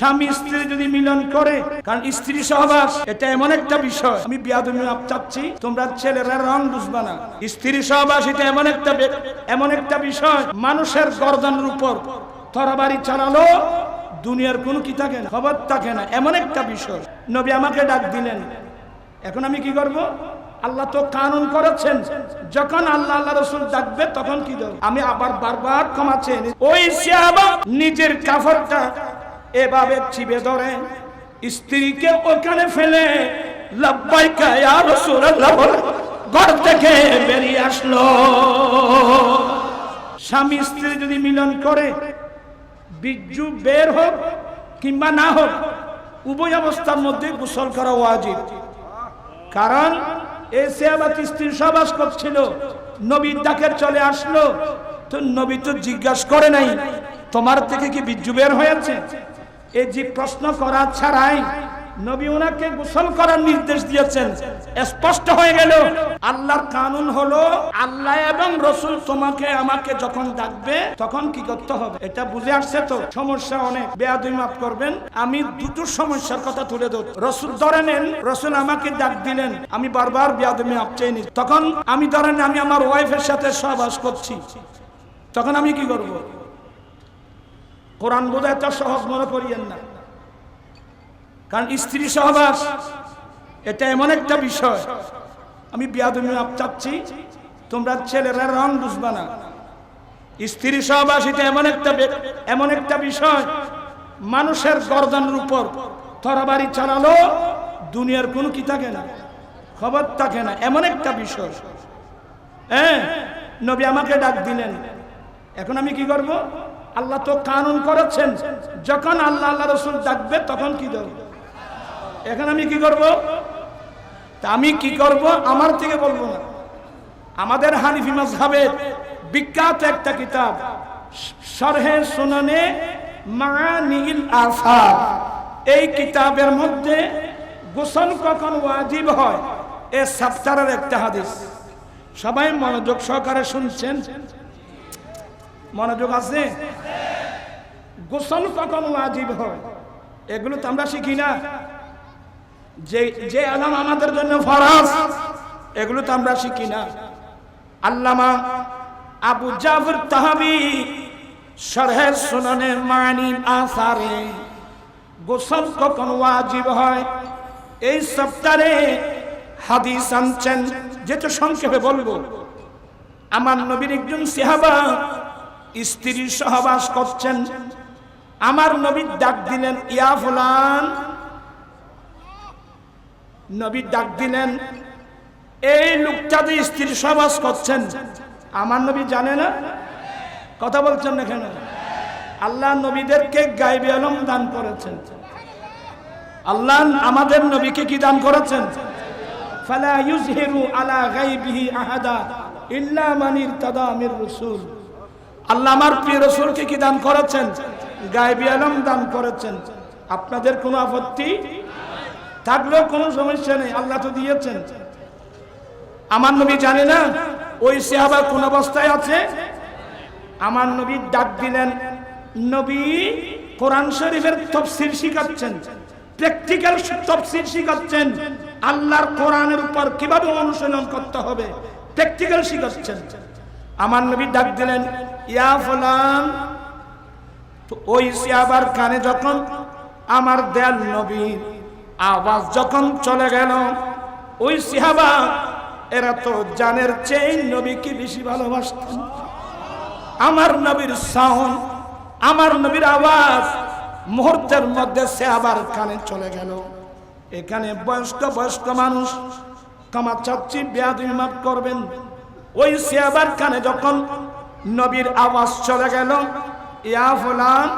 স্বামী স্ত্রী যদি মিলন করে, কারণ স্ত্রী সহবাস, এটা এমন একটা বিষয়। আমি বিয়াদমি চাচ্ছি, তোমরা ছেলেরা রং বুঝবা না। স্ত্রী সহবাস, এটা এমন একটা এমন একটা বিষয়। মানুষের গর্দনের উপর তরবারি চালালো দুনিয়ার কোনো কি থাকে না, খবর থাকে না, এমন একটা বিষয়। নবী আমাকে ডাক দিলেন, এখন আমি কি করব? আল্লাহ তো কানুন করেছেন, যখন আল্লাহ আল্লাহ রসুল ডাকবে, তখন কি দেব? আমি আবার বারবার ক্ষমা চেয়ে ওই নিজের কাফরটা এভাবে চিবে ধরে, স্ত্রীকে ওখানে ফেলে ঘর থেকে বেরিয়ে আসলো। স্বামী স্ত্রী যদি মিলন করে, বিজ্জু বের হোক কিংবা না হোক, উভয় অবস্থার মধ্যে গোসল করা ওয়াজিব। কারণ এই সেহাবাত স্ত্রী সবাস করছিল নবীর ডাকে চলে আসলো, তো নবী তো জিজ্ঞাসা করে নাই, তোমার থেকে কি বিজ্জু বের হয়েছে? এই যে প্রশ্ন করা ছাড়াই নবী ওনাকে গোসল করার নির্দেশ দিয়েছেন। স্পষ্ট হয়ে গেল, আল্লাহর কানুন হলো আল্লাহ এবং রসুল তোমাকে, আমাকে যখন ডাকবে তখন কি করতে হবে? এটা বুঝে আসছে তো? সমস্যা অনেক। বেয়াদুই মাফ করবেন। আমি দুটো সমস্যার কথা তুলে ধর রসুল ধরে নেন, রসুল আমাকে ডাক দিলেন। আমি বারবার বেয়াদুমি মাপ চেয়ে নিই তখন আমি ধরেন আমি আমার ওয়াইফের সাথে সহবাস করছি। তখন আমি কি করব? কোরআন বোধ এত সহজ মনে করিয়েন না। কারণ স্ত্রী সহবাস, এটা এমন একটা বিষয়। আমি বিয়াদমি চাচ্ছি, তোমরা ছেলেরা রং বুঝবা না। স্ত্রী সহবাস এটা এমন একটা এমন একটা বিষয়, মানুষের গর্দনের উপর তরবারি চালালো, দুনিয়ার কোনো কি থাকে না, খবর থাকে না, এমন একটা বিষয়। হ্যাঁ নবী আমাকে ডাক দিলেন। এখন আমি কি করব? আল্লাহ তো কানুন করেছেন। যখন আল্লাহ আল্লাহ রসুল ডাকবে, তখন কি দেব? এখন আমি কি করব? তা আমি কি করব? আমার থেকে বলব না। আমাদের হানিফি মাজহাবের বিখ্যাত একটা কিতাব সরহে সুনানে মানিল আসার। এই কিতাবের মধ্যে গোসল কখন ওয়াজিব হয়, এ সাপ্তারের একটা হাদিস। সবাই মনোযোগ সহকারে শুনছেন। মনোযোগ আছে? গোসল কখন ওয়াজিব হয় এগুলো তো আমরা শিখি না। যে যে আলাম আমাদের জন্য ফরাজ, এগুলো তো আমরা শিখি না। আল্লামা আবু জাফর তাহাবি সরহে সুনানে মানি আসারে, গোসল কখন ওয়াজিব হয়? এই সপ্তাহে হাদিস আনছেন যেটা সংক্ষেপে বলব। আমার নবীর একজন সেহাবা স্ত্রীর সহবাস করছেন। আমার নবীর ডাক দিলেন, ইয়া ফুলান। নবীর ডাক দিলেন, এই লোকটা যে স্ত্রীর সহবাস করছেন, আমার নবী জানে না? কথা বলছেন না কেন? আল্লাহ নবীদেরকে গাইবে আলম দান করেছেন। আল্লাহ আমাদের নবীকে কি দান করেছেন? ফালা ইউজহিরু আলা গাইবিহি আহাদা ইল্লা মান ইরতাদা মির রাসূল। আল্লাহ আমার প্রিয় রাসূলকে কি দান করেছেন? গায়বী আলম দান করেছেন। আপনাদের কোনো আপত্তি? থাকলেও কোনো সমস্যা নেই, আল্লাহ তো দিয়েছেন। আমার নবী জানে না, ওই সাহাবা কোন অবস্থায় আছে? আমার নবী ডাক দিলেন, নবী, কোরআন শরীফের তফসির শিখাচ্ছেন, প্র্যাকটিক্যাল তফসির শিখাচ্ছেন। আল্লাহর কোরআনের উপর কীভাবে অনুশীলন করতে হবে? প্র্যাকটিক্যাল শিখাচ্ছেন। আমার নবী ডাক দিলেন, ইয়া ফুলান। ওই সিয়াবার কানে যখন আমার দেয়াল নবী আওয়াজ যখন চলে গেল, ওই সিহাবা, এরা তো জানের চেয়ে নবীকে বেশি ভালোবাসত আমার নবীর সাউন্ড, আমার নবীর আওয়াজ মুহূর্তের মধ্যে সে আবার কানে চলে গেল। এখানে বয়স্ক বয়স্ক মানুষ কামা চাচ্ছি বেয়াদি মাফ করবেন। ওই সে আবার কানে যখন নবীর আওয়াজ চলে গেল, ইয়া ফুলান,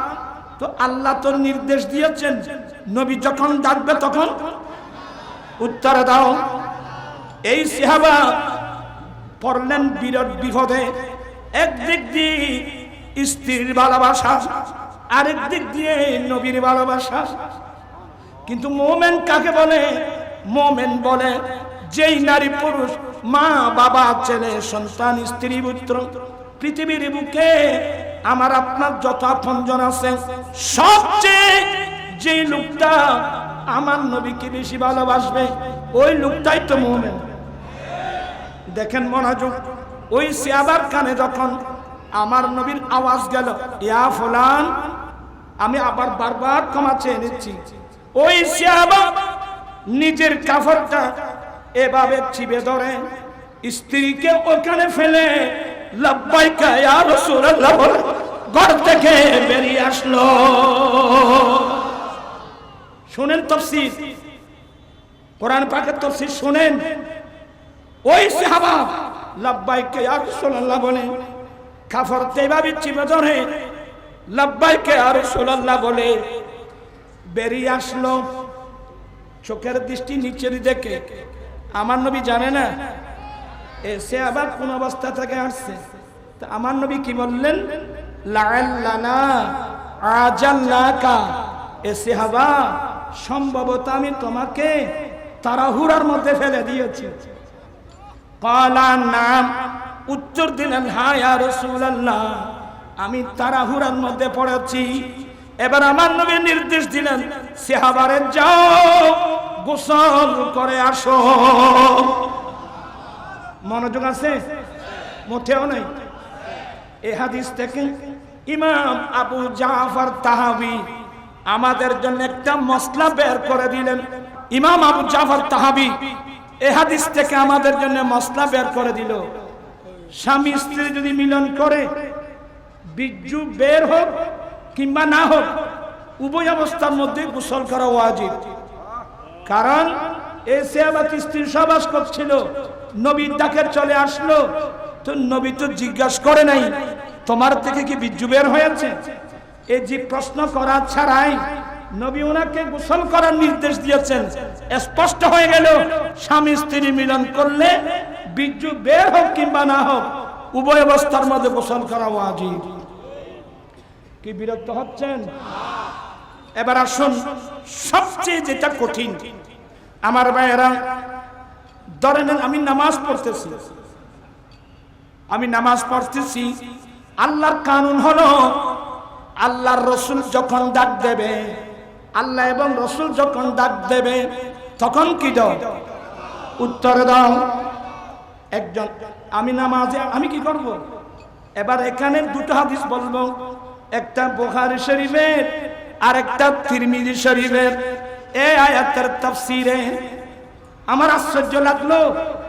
তো আল্লাহ তো নির্দেশ দিয়েছেন। নবী যখন ডাকবে তখন উত্তর দাও, এই সিহাবা পড়লেন বিরাট বিপদে, একদিক দিয়ে স্ত্রীর ভালোবাসা, আরেক দিক দিয়ে নবীর ভালোবাসা। কিন্তু মোমেন কাকে বলে? মোমেন বলে যেই নারী পুরুষ মা, বাবা, ছেলে, সন্তান, স্ত্রী, পুত্র, পৃথিবীর বুকে আমার আপনার যত আপনজন আছে, সবচেয়ে যে লোকটা আমার নবীকে বেশি ভালোবাসবে, ওই লোকটাই তো মোমেন। দেখেন মনোযোগ, ওই সিয়াবার কানে যখন আমার নবীর আওয়াজ গেল, ইয়া ফলান, আমি আবার বারবার ক্ষমা চেয়ে নিচ্ছি। ওই সিয়াবা নিজের কাফরটা এভাবে চিবে ধরে, স্ত্রীকে ওখানে ফেলে ঘর থেকে বেরিয়ে আসলো। শুনেন তফসির কোরআন পাকের তফসির শুনেন। ওই সাহাবা লাব্বাইকে ইয়া রাসূলুল্লাহ বলে কাফর তেভাবে চিবে ধরে লাব্বাইকে ইয়া রাসূলুল্লাহ বলে বেরিয়ে আসলো। চোখের দৃষ্টি নিচের দেখে আমার নবী জানে না। এসে আবার কোন অবস্থা থেকে আসছে। তা আমার নবী কি বললেন? লাআল্লানা আজাল্লাকা এসে হাবা সম্ভবত আমি তোমাকে তাড়াহুড়ার মধ্যে ফেলে দিয়েছি। কালা নাম, উত্তর দিলেন হ্যাঁ ইয়া রাসূলুল্লাহ, আমি তাড়াহুড়ার মধ্যে পড়েছি। এবার আমার নবী নির্দেশ দিলেন, সেহাবারে যাও। গোসল করে আসো। মনোযোগ আছে? মোটেও নাই। এ হাদিস থেকে ইমাম আবু জাফর তাহাবি আমাদের জন্য একটা মশলা বের করে দিলেন। ইমাম আবু জাফর তাহাবি এ হাদিস থেকে আমাদের জন্য মশলা বের করে দিল। স্বামী স্ত্রী যদি মিলন করে, বিজ্জু বের হোক কিংবা না হোক, উভয় অবস্থার মধ্যে গোসল করা ওয়াজিব। কারণ এসে আবার স্ত্রী সবাস করছিল। নবীর ডাকে চলে আসলো। তো নবী তো জিজ্ঞাসা করে নাই, তোমার থেকে কি বিজ্জু বের হয়েছে? এই যে প্রশ্ন করা ছাড়াই নবী ওনাকে গোসল করার নির্দেশ দিয়েছেন। স্পষ্ট হয়ে গেল, স্বামী স্ত্রী মিলন করলে বিজ্জু বের হোক কিংবা না হোক, উভয় অবস্থার মধ্যে গোসল করা ওয়াজিব। কি বিরক্ত হচ্ছেন? এবার আসুন, সবচেয়ে যেটা কঠিন, আমার ভাইয়েরা ধরে নেন আমি নামাজ পড়তেছি। আমি নামাজ পড়তেছি, আল্লাহর কানুন হলো, আল্লাহর রসুল যখন ডাক দেবে, আল্লাহ এবং রসুল যখন ডাক দেবে, তখন কি দাও? উত্তর দাও। একজন, আমি নামাজে, আমি কি করব? এবার এখানে দুটো হাদিস বলব। একটা বোখারি শরীফের আর একটা তিরমিজি শরীফের এই আয়াতের তাফসিরে আমার আশ্চর্য লাগল।